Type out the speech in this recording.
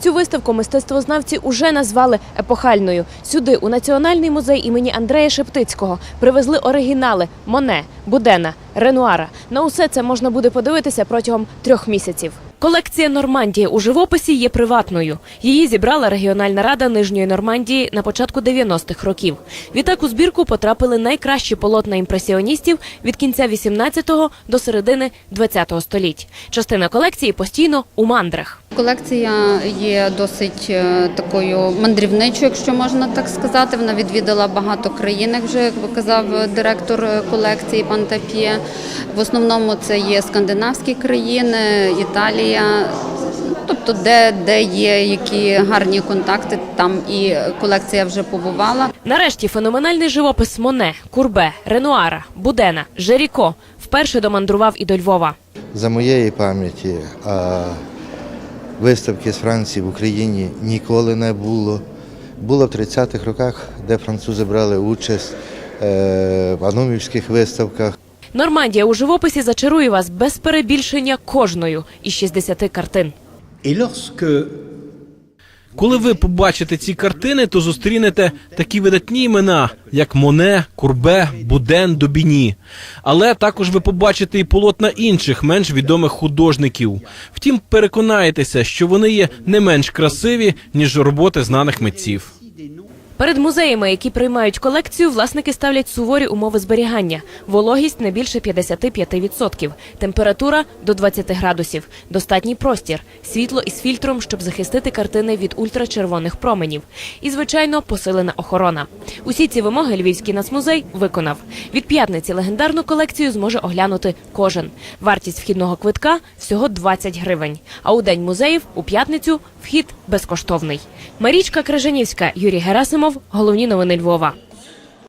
Цю виставку мистецтвознавці уже назвали епохальною. Сюди, у Національний музей імені Андрея Шептицького, привезли оригінали Моне, Будена, Ренуара. На усе це можна буде подивитися протягом трьох місяців. Колекція Нормандії у живописі є приватною. Її зібрала регіональна рада Нижньої Нормандії на початку 90-х років. Відтак у збірку потрапили найкращі полотна імпресіоністів від кінця 18-го до середини 20-го століть. Частина колекції постійно у мандрах. Колекція є досить е, такою мандрівничою, якщо можна так сказати. Вона відвідала багато країн, як вже казав е, директор е, колекції пан Тап'є. В основному це є скандинавські країни, Італія. Тобто, де, де є які гарні контакти, там і колекція вже побувала. Нарешті феноменальний живопис Моне, Курбе, Ренуара, Будена, Жеріко вперше домандрував і до Львова. За моєї пам'яті виставки з Франції в Україні ніколи не було. Було в 30-х роках, де французи брали участь е, в аномівських виставках. Нормандія у живописі зачарує вас без перебільшення кожною із 60 картин. Коли ви побачите ці картини, то зустрінете такі видатні імена, як Моне, Курбе, Буден, Добіні. Але також ви побачите і полотна інших менш відомих художників. Втім, переконаєтеся, що вони є не менш красиві ніж роботи знаних митців. Перед музеями, які приймають колекцію, власники ставлять суворі умови зберігання: вологість не більше 55%, температура до 20 градусів, достатній простір, світло із фільтром, щоб захистити картини від ультрачервоних променів. І, звичайно, посилена охорона. Усі ці вимоги Львівський нацмузей виконав. Від п'ятниці легендарну колекцію зможе оглянути кожен. Вартість вхідного квитка всього 20 гривень. А у день музеїв у п'ятницю вхід безкоштовний. Марічка Крижанівська, Юрій Герасимов. Головні новини Львова.